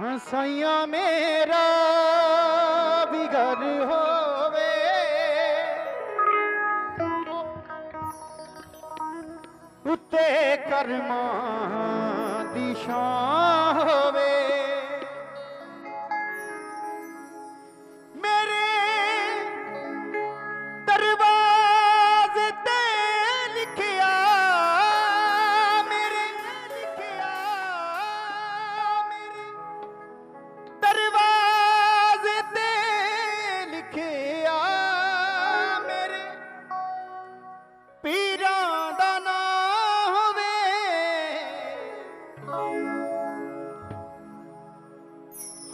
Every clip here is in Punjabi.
ਹਸਾਈਆਂ ਮੇਰਾ ਵੀ ਘਰ ਹੋਵੇ। ਉੱਤੇ ਕਰਮਾਂ ਦੀ ਛਾਂ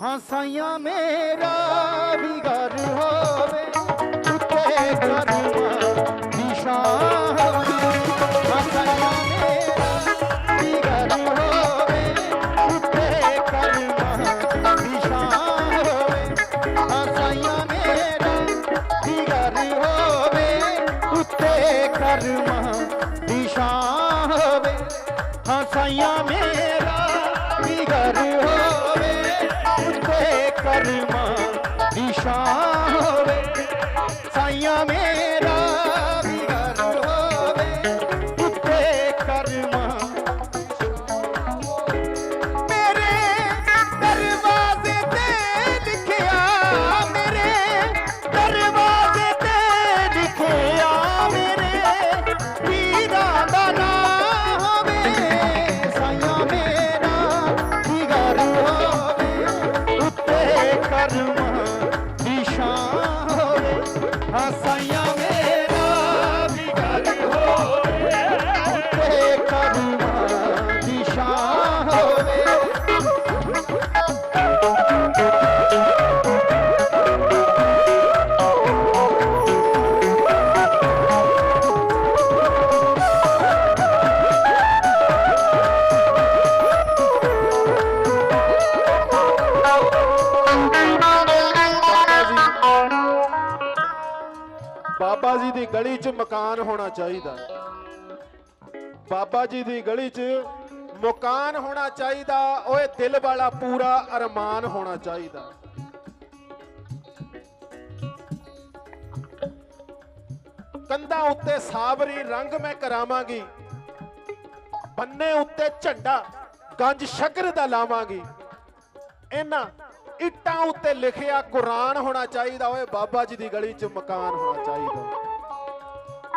ਹਾਂ ਸਾਈਆਂ ਮੇਰਾ ਉੱਤੇ ਬਾਬਾ ਜੀ ਦੀ ਗਲੀ 'ਚ ਮਕਾਨ ਹੋਣਾ ਚਾਹੀਦਾ। ਬਾਬਾ ਜੀ ਦੀ ਗਲੀ 'ਚ ਮਕਾਨ ਹੋਣਾ ਚਾਹੀਦਾ, ਓਏ ਦਿਲ ਵਾਲਾ ਪੂਰਾ ਅਰਮਾਨ ਹੋਣਾ ਚਾਹੀਦਾ। ਕੰਧਾਂ ਉੱਤੇ ਸਾਬਰੀ ਰੰਗ ਮੈਂ ਕਰਾਵਾਂਗੀ, ਬੰਨੇ ਉੱਤੇ ਝੰਡਾ ਗੰਜ ਸ਼ਕਰ ਦਾ ਲਾਵਾਂਗੀ। ਇਹਨਾਂ ਇੱਟਾਂ ਉੱਤੇ ਲਿਖਿਆ ਕੁਰਾਨ ਹੋਣਾ ਚਾਹੀਦਾ ਓਏ, ਬਾਬਾ ਜੀ ਦੀ ਗਲੀ 'ਚ ਮਕਾਨ ਹੋਣਾ ਚਾਹੀਦਾ।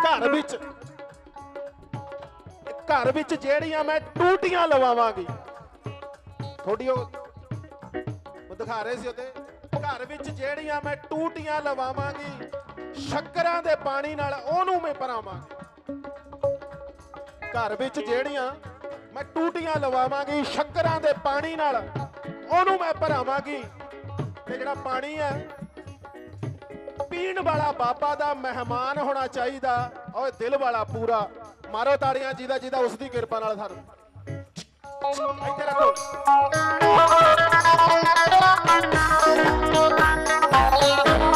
ਘਰ ਵਿੱਚ ਘਰ ਵਿੱਚ ਜਿਹੜੀਆਂ ਮੈਂ ਟੂਟੀਆਂ ਲਵਾਵਾਂਗੀ ਥੋੜੀ ਉਹ ਦਿਖਾ ਰਹੇ ਸੀ ਉਹਦੇ, ਘਰ ਵਿੱਚ ਜਿਹੜੀਆਂ ਮੈਂ ਟੂਟੀਆਂ ਲਵਾਵਾਂਗੀ, ਸ਼ੱਕਰਾਂ ਦੇ ਪਾਣੀ ਨਾਲ ਉਹਨੂੰ ਮੈਂ ਭਰਾਵਾਂਗੀ। ਘਰ ਵਿੱਚ ਜਿਹੜੀਆਂ ਮੈਂ ਟੂਟੀਆਂ ਲਵਾਵਾਂਗੀ, ਸ਼ੱਕਰਾਂ ਦੇ ਪਾਣੀ ਨਾਲ ਉਹਨੂੰ ਮੈਂ ਭਰਾਵਾਂਗੀ। ਤੇ ਜਿਹੜਾ ਪਾਣੀ ਹੈ, ਪੀਣ ਵਾਲਾ ਬਾਬਾ ਦਾ ਮਹਿਮਾਨ ਹੋਣਾ ਚਾਹੀਦਾ। ਓਏ, ਦਿਲ ਵਾਲਾ ਪੂਰਾ। ਮਾਰੋ ਤਾੜੀਆਂ, ਜਿਹਦਾ ਜਿਹਦਾ ਉਸ ਦੀ ਕਿਰਪਾ ਨਾਲ ਸਾਨੂੰ। ਇੱਥੇ ਰੱਖੋ। ਦੁਆ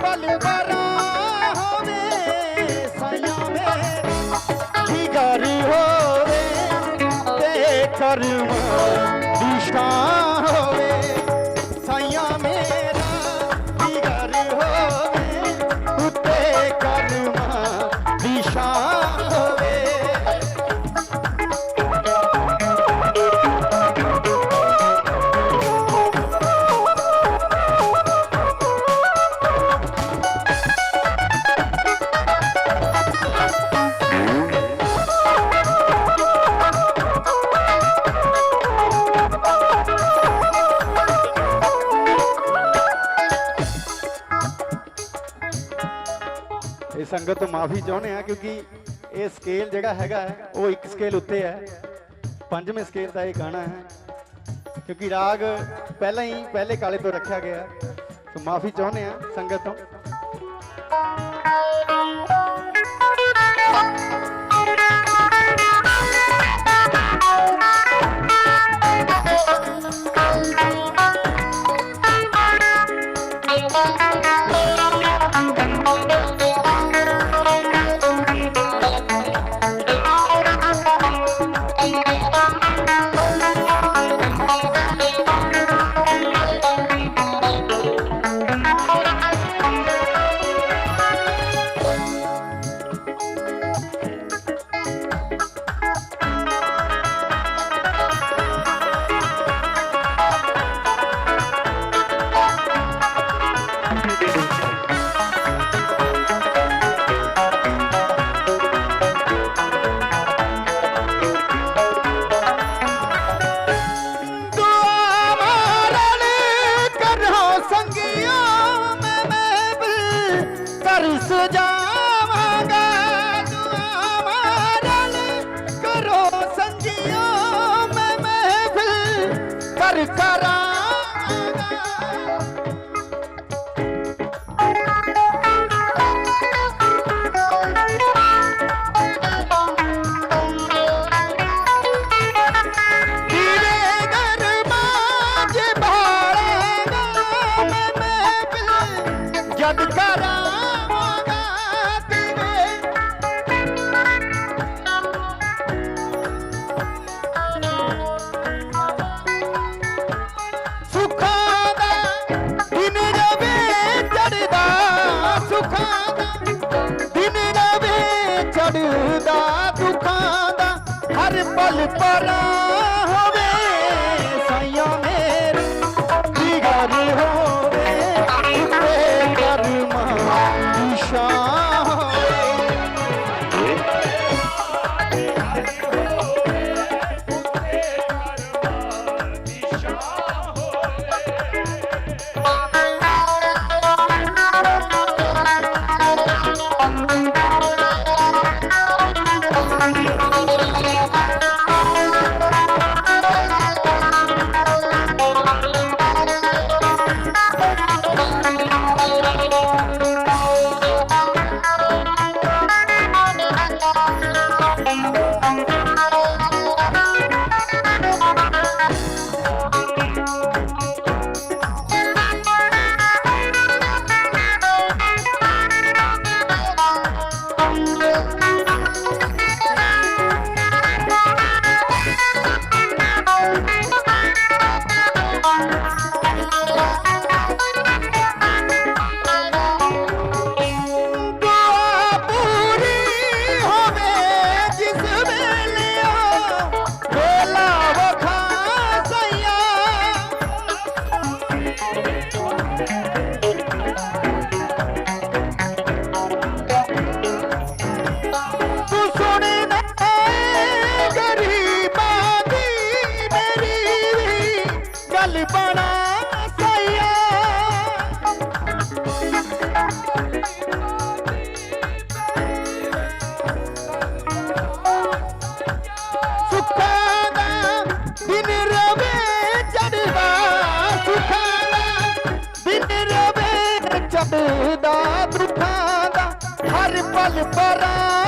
ਪਲ ਬਰਾ ਹੋਵੇ ਸਾਇਆ ਇਹ ਸੰਗਤ ਤੋਂ ਮਾਫੀ ਚਾਹੁੰਦੇ ਆ ਕਿਉਂਕਿ ਇਹ ਸਕੇਲ ਜਿਹੜਾ ਹੈਗਾ ਹੈ, ਉਹ ਇੱਕ ਸਕੇਲ ਉੱਤੇ ਹੈ। ਪੰਜਵੇਂ ਸਕੇਲ ਦਾ ਇਹ ਗਾਣਾ ਹੈ। ਕਿਉਂਕਿ ਰਾਗ ਪਹਿਲਾਂ ਹੀ ਪਹਿਲੇ ਕਾਲੇ ਤੋਂ ਰੱਖਿਆ ਗਿਆ ਸੋ ਮਾਫੀ ਚਾਹੁੰਦੇ ਆ ਸੰਗਤ ਤੋਂ। Thank you. ਦਿਨ ਰਵੇ ਚੜਦਾ ਦੁੱਖਾਂ ਦਾ ਹਰ ਪਲ ਪਰਾ ਬਣਾ ਸਈਆ ਸੁੱਖਾਂ ਦਾ ਦਿਨ ਰਵੇ ਚੜਦਾ ਸੁੱਖਾਂ ਦਾ ਦਿਨ ਰਵੇ ਚੜਦਾ ਦੁੱਖਾਂ ਦਾ ਹਰ ਪਲ ਪਰਾ